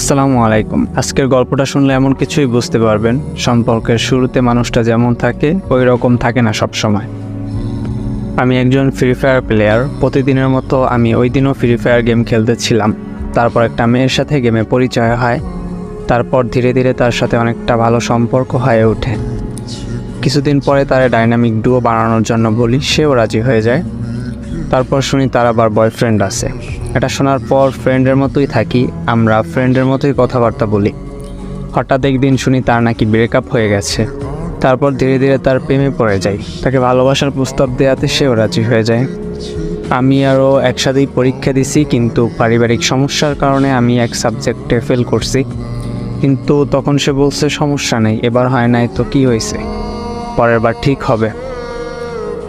আসসালামু আলাইকুম। আজকের গল্পটা শুনলে এমন কিছুই বুঝতে পারবেন, সম্পর্কের শুরুতে মানুষটা যেমন থাকে, ওই রকম থাকে না সব সময়। আমি একজন ফ্রি ফায়ার প্লেয়ার প্রতিদিনের মতো আমি ওই দিনও ফ্রি ফায়ার গেম খেলতেছিলাম। তারপর একটা মেয়ের সাথে গেমে পরিচয় হয়, তারপর ধীরে ধীরে তার সাথে অনেকটা ভালো সম্পর্ক হয়ে ওঠে। কিছুদিন পরে তার ডাইনামিক ডুও বানানোর জন্য বলি, সেও রাজি হয়ে যায়। তারপর শুনি তার আবার বয়ফ্রেন্ড আছে। এটা শোনার পর ফ্রেন্ডের মতোই থাকি, আমরা ফ্রেন্ডের মতোই কথাবার্তা বলি। হঠাৎ একদিন শুনি তার নাকি ব্রেকআপ হয়ে গেছে। তারপর ধীরে ধীরে তার প্রেমে পড়ে যাই। তাকে ভালোবাসার প্রস্তাব দেওয়াতে সেও রাজি হয়ে যায়। আমি আরও একসাথেই পরীক্ষা দিছি, কিন্তু পারিবারিক সমস্যার কারণে আমি এক সাবজেক্টে ফেল করছি। কিন্তু তখন সে বলছে, সমস্যা নেই, এবার হয় নাই তো কি হয়েছে? পরের বার ঠিক হবে।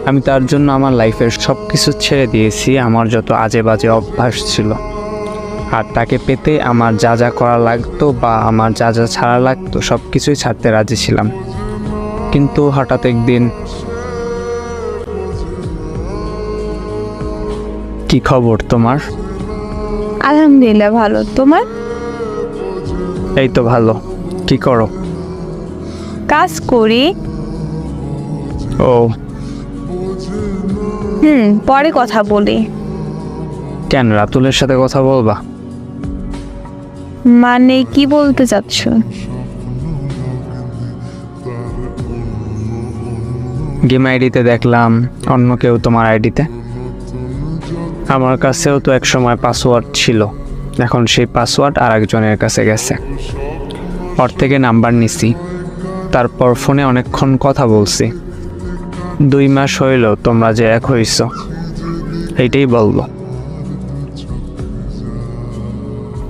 আমি তার জন্য আমার লাইফের সব কিছু ছেড়ে দিয়েছি আমার যত আজে বাজে অভ্যাস ছিল। আর তাকে পেতে আমার যা যা করা লাগতো বা আমার যা যা ছাড়া লাগতো সব কিছুই ছাড়তে রাজি ছিলাম। কিন্তু হঠাৎ একদিন কি খবর তোমার? আলহামদুলিল্লাহ ভালো। তোমার? এই তো ভালো। কি করো? কাজ করি। ও হুম পরে কথা বলি। কেন রাতুলের সাথে কথা বলবা? মানে কি বলতে চাচ্ছ? গেম আইডিতে দেখলাম অন্য কেউ তোমার আইডিতে আমার কাছেও তো এক সময় পাসওয়ার্ড ছিল। এখন সেই পাসওয়ার্ড আর একজনের কাছে গেছে। ওর থেকে নাম্বার নিছি। তারপর ফোনে অনেকক্ষণ কথা বলছি। দুই মাস হইল তোমরা যে এক হইছ। এইটাই বলব।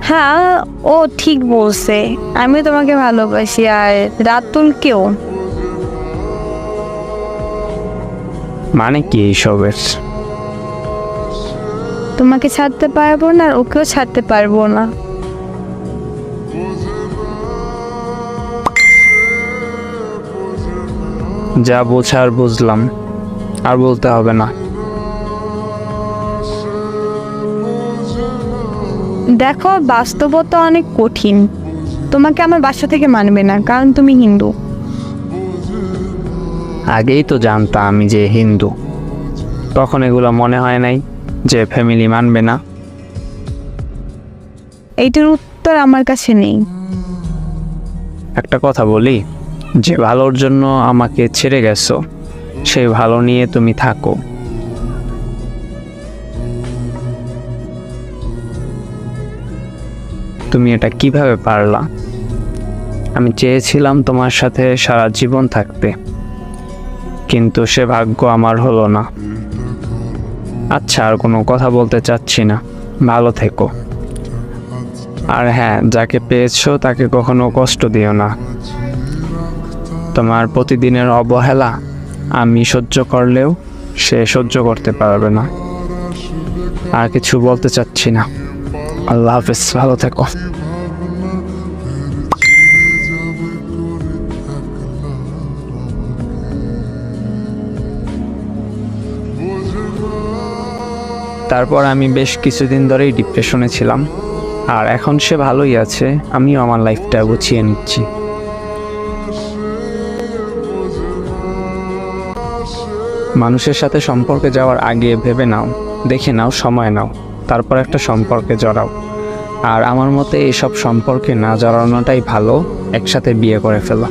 হ্যাঁ ও ঠিক বলছে। আমি তোমাকে ভালোবাসি আর রাতুল কেউ? মানে কি এইসবের? তোমাকে ছাড়তে পারব না আর ওকেও ছাড়তে পারব না। যা বোঝার বুঝলাম আর বলতে হবে না। দেখো বাস্তবতা অনেক কঠিন। তোমাকে আমার বাসা থেকে মানবে না কারণ তুমি হিন্দু। আগেই তো জানতাম আমি যে হিন্দু। তখন এগুলো মনে হয় নাই যে ফ্যামিলি মানবে না। এইটার উত্তর আমার কাছে নেই। একটা কথা বলি যে ভালোর জন্য আমাকে ছেড়ে গেছো, সেই ভালো নিয়ে তুমি থাকো। তুমি এটা কীভাবে পারলা? আমি চেয়েছিলাম তোমার সাথে সারা জীবন থাকতে, কিন্তু সে ভাগ্য আমার হলো না। আচ্ছা আর কোনো কথা বলতে চাচ্ছি না। ভালো থেকো। আর হ্যাঁ যাকে পেয়েছ তাকে কখনো কষ্ট দিও না। তোমার প্রতিদিনের অবহেলা আমি সহ্য করলেও সে সহ্য করতে পারবে না। আর কিছু বলতে চাচ্ছি না। আল্লাহ হাফেজ, ভালো থেকো। তারপর আমি বেশ কিছুদিন ধরেই ডিপ্রেশনে ছিলাম। আর এখন সে ভালোই আছে, আমিও আমার লাইফটা গুছিয়ে নিচ্ছি। মানুষের সাথে সম্পর্কে যাওয়ার আগে ভেবে নাও, দেখে নাও, সময় নাও, তারপর একটা সম্পর্কে জড়াও। আর আমার মতে এসব সম্পর্কে না জড়ানোটাই ভালো, একসাথে বিয়ে করে ফেলা।